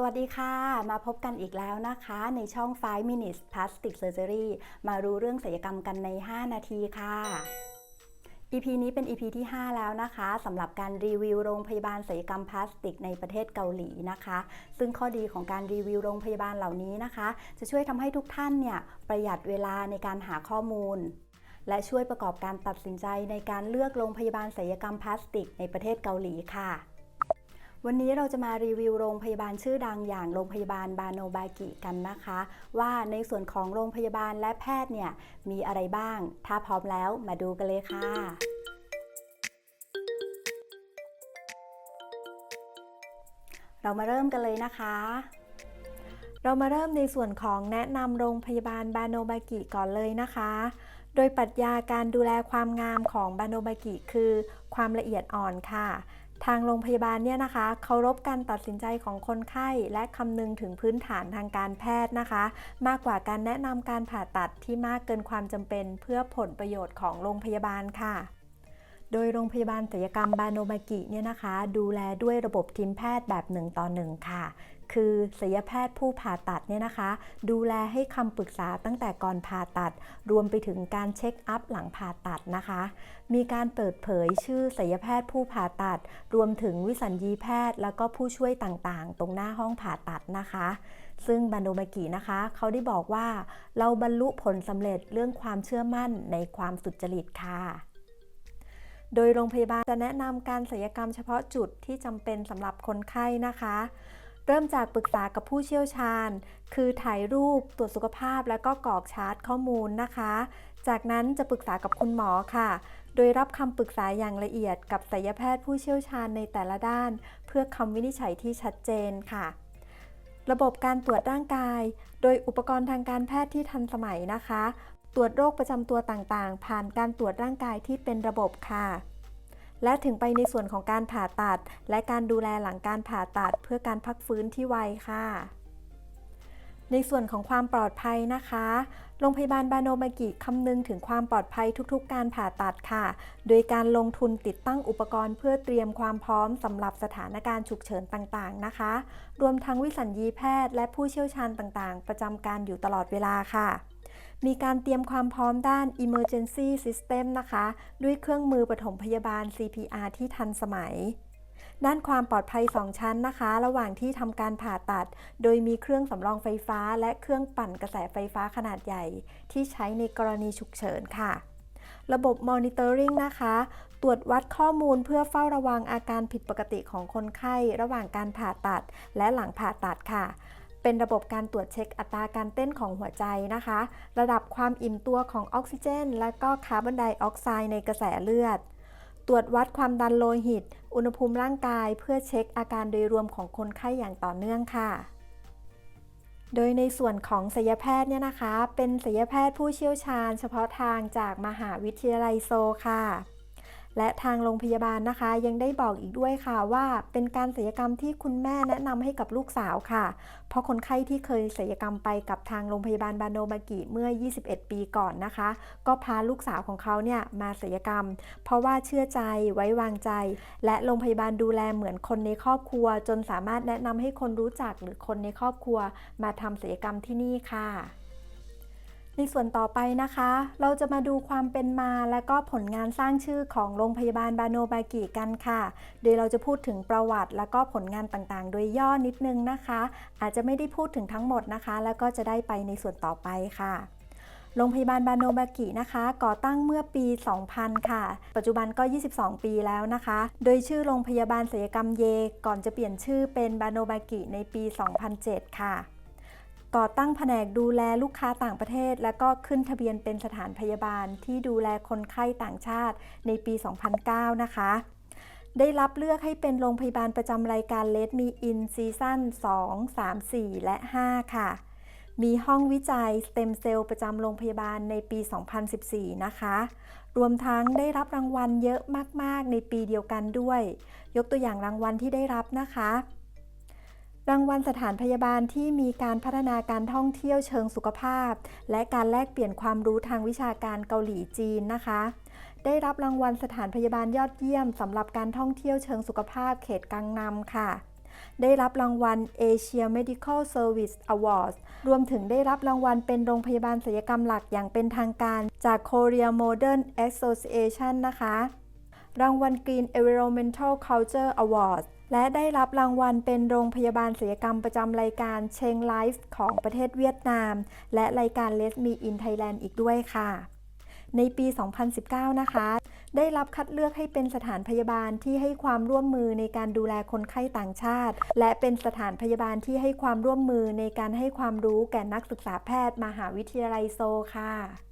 สวัสดีค่ะ มาพบกันอีกแล้วนะคะ ในช่อง 5 minutes plastic surgery มารู้เรื่องศัลยกรรมกันใน 5 นาทีค่ะ EP นี้เป็น EP ที่ 5 แล้วนะคะสำหรับการรีวิวโรงพยาบาลศัลยกรรมพลาสติกในประเทศเกาหลีนะคะ ซึ่งข้อดีของการรีวิวโรงพยาบาลเหล่านี้นะคะ จะช่วยทำให้ทุกท่านเนี่ยประหยัดเวลาในการหาข้อมูล และช่วยประกอบการตัดสินใจในการเลือกโรงพยาบาลศัลยกรรมพลาสติกในประเทศเกาหลีค่ะ วันนี้เราจะมารีวิวโรงพยาบาลชื่อดังอย่างโรงพยาบาลบาโนบากิกันนะคะ ว่าในส่วนของโรงพยาบาลและแพทย์เนี่ยมีอะไรบ้าง ถ้าพร้อมแล้วมาดูกันเลยค่ะเรามาเริ่มกันเลยนะคะ เรามาเริ่มในส่วนของแนะนำโรงพยาบาลบาโนบากิก่อนเลยนะคะ โดยปรัชญาการดูแลความงามของบาโนบากิคือ ความละเอียดอ่อนค่ะ ทางโรงพยาบาลเนี่ยนะคะเคารพการตัดสินใจของคนไข้และคำนึงถึงพื้นฐานทางการแพทย์นะคะ มากกว่าการแนะนำการผ่าตัดที่มากเกินความจำเป็นเพื่อผลประโยชน์ของโรงพยาบาลค่ะ โดยโรงพยาบาลศัลยกรรมบาโนบากิเนี่ยนะคะ ดูแลด้วยระบบทีมแพทย์แบบ1ต่อ1ค่ะ คือศัลยแพทย์ผู้ผ่าตัดเนี่ยนะคะ ดูแลให้คำปรึกษาตั้งแต่ก่อนผ่าตัด รวมไปถึงการเช็คอัพหลังผ่าตัดนะคะ มีการเปิดเผยชื่อศัลยแพทย์ผู้ผ่าตัด รวมถึงวิสัญญีแพทย์ แล้วก็ผู้ช่วยต่างๆ ตรงหน้าห้องผ่าตัดนะคะซึ่งบาโนบากินะคะ เขาได้บอกว่า เราบรรลุผลสำเร็จเรื่องความเชื่อมั่นในความสุจริตค่ะ โดยโรงพยาบาลจะแนะนำการศัลยกรรมเฉพาะจุดที่จำเป็นสำหรับคนไข้นะคะ เริ่มจากปรึกษากับผู้เชี่ยวชาญ คือถ่ายรูปตรวจสุขภาพแล้วก็กรอกชาร์ตข้อมูลนะคะ จากนั้นจะปรึกษากับคุณหมอค่ะ โดยรับคำปรึกษาอย่างละเอียดกับศัลยแพทย์ผู้เชี่ยวชาญในแต่ละด้าน เพื่อคำวินิจฉัยที่ชัดเจนค่ะระบบการตรวจร่างกาย โดยอุปกรณ์ทางการแพทย์ที่ทันสมัยนะคะ ตรวจโรคประจำตัวต่างๆ ผ่านการตรวจร่างกายที่เป็นระบบค่ะ และถึงไปในส่วนของการผ่าตัด และการดูแลหลังการผ่าตัดเพื่อการพักฟื้นที่ไวค่ะ ในส่วนของความปลอดภัยนะคะโรงพยาบาลบาโนมากิคำนึงถึงความปลอดภัยทุกๆ การผ่าตัดค่ะ โดยการลงทุนติดตั้งอุปกรณ์เพื่อเตรียมความพร้อมสำหรับสถานการณ์ฉุกเฉินต่างๆนะคะ รวมทั้งวิสัญญีแพทย์และผู้เชี่ยวชาญต่างๆ ประจำการอยู่ตลอดเวลาค่ะ มีการเตรียมความพร้อมด้าน Emergency System นะคะ ด้วยเครื่องมือปฐมพยาบาล CPR ที่ทันสมัย ด้านความปลอดภัย 2 ชั้นนะคะ ระหว่างที่ทำการผ่าตัด โดยมีเครื่องสำรองไฟฟ้า และเครื่องปั่นกระแสไฟฟ้าขนาดใหญ่ ที่ใช้ในกรณีฉุกเฉินค่ะ ระบบ Monitoring นะคะ ตรวจวัดข้อมูลเพื่อเฝ้าระวังอาการผิดปกติของคนไข้ ระหว่างการผ่าตัด และหลังผ่าตัดค่ะ เป็นระบบการตรวจเช็คอัตราการเต้นของหัวใจนะคะ ระดับความอิ่มตัวของออกซิเจน และก็คาร์บอนไดออกไซด์ในกระแสเลือด ตรวจวัดความดันโลหิต อุณหภูมิร่างกายเพื่อเช็คอาการโดยรวมของคนไข้อย่างต่อเนื่องค่ะโดยในส่วนของศัลยแพทย์เนี่ยนะคะ เป็นศัลยแพทย์ผู้เชี่ยวชาญเฉพาะทางจากมหาวิทยาลัยโซค่ะ และทางโรงพยาบาลนะคะ ยังได้บอกอีกด้วยค่ะว่าเป็นการศัลยกรรมที่คุณแม่แนะนำให้กับลูกสาวค่ะ เพราะคนไข้ที่เคยศัลยกรรมไปกับทางโรงพยาบาลบาโนบากิเมื่อ 21 ปีก่อนนะคะ ก็พาลูกสาวของเขาเนี่ยมาศัลยกรรม เพราะว่าเชื่อใจไว้วางใจ และโรงพยาบาลดูแลเหมือนคนในครอบครัว จนสามารถแนะนำให้คนรู้จักหรือคนในครอบครัว มาทำศัลยกรรมที่นี่ค่ะ ในส่วนต่อไปนะคะ เราจะมาดูความเป็นมาและก็ผลงานสร้างชื่อของโรงพยาบาลบาโนบากิกันค่ะ โดยเราจะพูดถึงประวัติ และก็ผลงานต่างๆ โดยย่อนิดนึงนะคะ อาจจะไม่ได้พูดถึงทั้งหมดนะคะ แล้วก็จะได้ไปในส่วนต่อไปค่ะโรงพยาบาลบาโนบากินะคะ ก่อตั้งเมื่อปี 2000 ค่ะ ปัจจุบันก็ 22 ปีแล้วนะคะ โดยชื่อโรงพยาบาลศัลยกรรมเย ก่อนจะเปลี่ยนชื่อเป็นบาโนบากิในปี 2007 ค่ะ ก่อตั้งแผนกดูแลลูกค้าต่างประเทศ และก็ขึ้นทะเบียนเป็นสถานพยาบาลที่ดูแลคนไข้ต่างชาติในปี 2009 นะคะ ได้รับเลือกให้เป็นโรงพยาบาลประจำรายการ Let Me In ซีซั่น2 3 4 และ 5 ค่ะ มีห้องวิจัยสเต็มเซลล์ประจำโรงพยาบาลในปี 2014 นะคะ รวมทั้งได้รับรางวัลเยอะมาก ๆ ในปีเดียวกันด้วย ยกตัวอย่างรางวัลที่ได้รับนะคะ รางวัลสถานพยาบาลที่มีการพัฒนาการท่องเที่ยวเชิงสุขภาพ และการแลกเปลี่ยนความรู้ทางวิชาการเกาหลีจีนนะคะ ได้รับรางวัลสถานพยาบาลยอดเยี่ยมสำหรับการท่องเที่ยวเชิงสุขภาพเขตกังนำค่ะ ได้รับรางวัล Asia Medical Service Awards รวมถึงได้รับรางวัลเป็นโรงพยาบาลศัลยกรรมหลักอย่างเป็นทางการจาก Korea Modern Association นะคะ รางวัล Green Environmental Culture Award และได้รับรางวัลเป็นโรงพยาบาลศัลยกรรมประจำรายการ Cheng Life ของประเทศเวียดนาม และรายการ Let Me In Thailand อีกด้วยค่ะ ในปี 2019 นะคะ ได้รับคัดเลือกให้เป็นสถานพยาบาลที่ให้ความร่วมมือในการดูแลคนไข้ต่างชาติ และเป็นสถานพยาบาลที่ให้ความร่วมมือในการให้ความรู้แก่นักศึกษาแพทย์ มหาวิทยาลัยโซค่ะ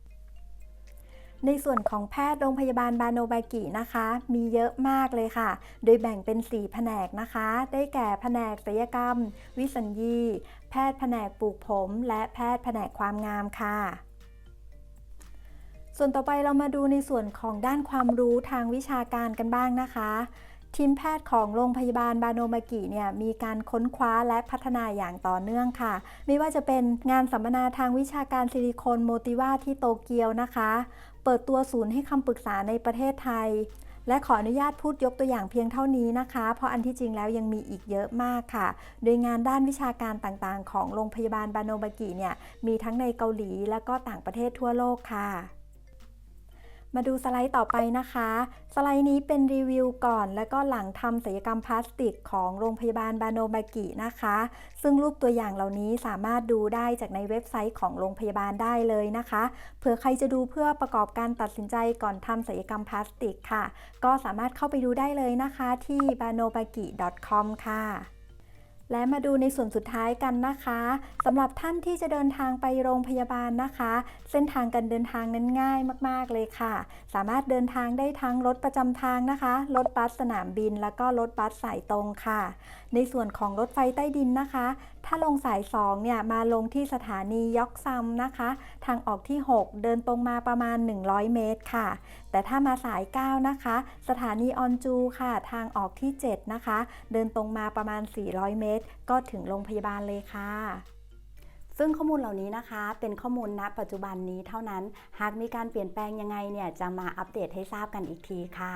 ในส่วนของแพทย์โรงพยาบาลบาโนบากินะคะ มีเยอะมากเลยค่ะ โดยแบ่งเป็น 4 แผนกนะคะ ได้แก่แผนกศัลยกรรม วิสัญญี แพทย์แผนกปลูกผม และแพทย์แผนกความงามค่ะส่วนต่อไปเรามาดูในส่วนของด้านความรู้ทางวิชาการกันบ้างนะคะ ทีมแพทย์ของโรงพยาบาลบาโนมากิเนี่ยมีการค้นคว้าและพัฒนาอย่างต่อเนื่องค่ะ ไม่ว่าจะเป็นงานสัมมนาทางวิชาการซิลิโคนโมติว่าที่โตเกียวนะคะ เปิดตัวศูนย์ให้คำปรึกษาในประเทศไทย และขออนุญาตพูดยกตัวอย่างเพียงเท่านี้นะคะ เพราะอันที่จริงแล้วยังมีอีกเยอะมากค่ะ โดยงานด้านวิชาการต่างๆ ของโรงพยาบาลบาโนบากิเนี่ยมีทั้งในเกาหลีและก็ต่างประเทศทั่วโลกค่ะ มาดูสไลด์ต่อไปนะคะ สไลด์นี้เป็นรีวิวก่อนและก็หลังทำศัลยกรรมพลาสติกของโรงพยาบาลบาโนบากินะคะ ซึ่งรูปตัวอย่างเหล่านี้สามารถดูได้จากในเว็บไซต์ของโรงพยาบาลได้เลยนะคะ เผื่อใครจะดูเพื่อประกอบการตัดสินใจก่อนทำศัลยกรรมพลาสติกค่ะ ก็สามารถเข้าไปดูได้เลยนะคะที่ banobagi.com ค่ะ และมาดูในส่วนสุดท้ายกันนะคะสำหรับท่านที่จะเดินทางไปโรงพยาบาลนะคะ เส้นทางการเดินทางนั้นง่ายมาก ๆ เลยค่ะ สามารถเดินทางได้ทั้งรถประจำทางนะคะรถบัสสนามบิน แล้วก็รถบัสสายตรงค่ะ ในส่วนของรถไฟใต้ดินนะคะ ถ้าลงสาย2เนี่ยมาลงที่สถานียอกซัมนะคะ ทางออกที่ 6 เดินตรงมาประมาณ 100 เมตรค่ะ แต่ถ้ามาสาย 9 นะคะ สถานีออนจูค่ะ ทางออกที่ 7 นะคะ เดินตรงมาประมาณ 400 เมตร ก็ถึงโรงพยาบาลเลยค่ะ ซึ่งข้อมูลเหล่านี้นะคะ เป็นข้อมูลณ ปัจจุบันนี้เท่านั้น หากมีการเปลี่ยนแปลงยังไงเนี่ยจะมาอัปเดตให้ทราบกันอีกทีค่ะ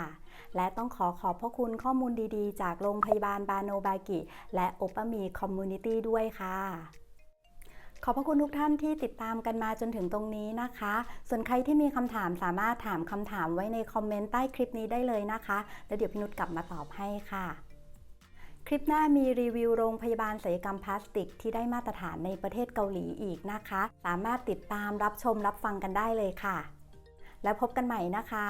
และต้องขอขอบพระคุณข้อมูลดีๆ จากโรงพยาบาลบาโนบากิ และโอปมีคอมมูนิตี้ด้วยค่ะขอบพระคุณทุกท่านที่ติดตามกันมาจนถึงตรงนี้นะคะ ส่วนใครที่มีคำถามสามารถถามคำถามไว้ในคอมเมนต์ใต้คลิปนี้ได้เลยนะคะ แล้วเดี๋ยวพี่นุชกลับมาตอบให้ค่ะ คลิปหน้ามีรีวิวโรงพยาบาลศัลยกรรมพลาสติก ที่ได้มาตรฐานในประเทศเกาหลีอีกนะคะ สามารถติดตามรับชมรับฟังกันได้เลยค่ะ แล้วพบกันใหม่นะคะ